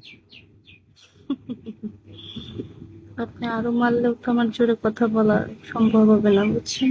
আপনি আরও মারলেও তো আমার জোরে কথা বলা সম্ভব হবে না বুঝছেন?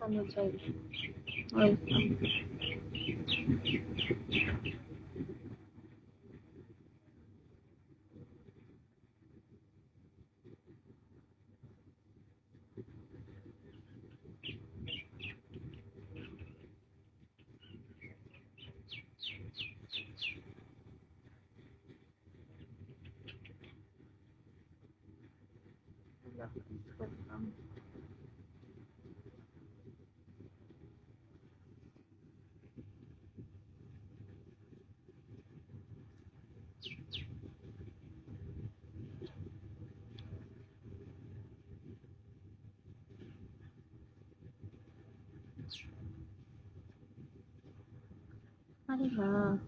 anlatayım. Evet. Thank you. 那就行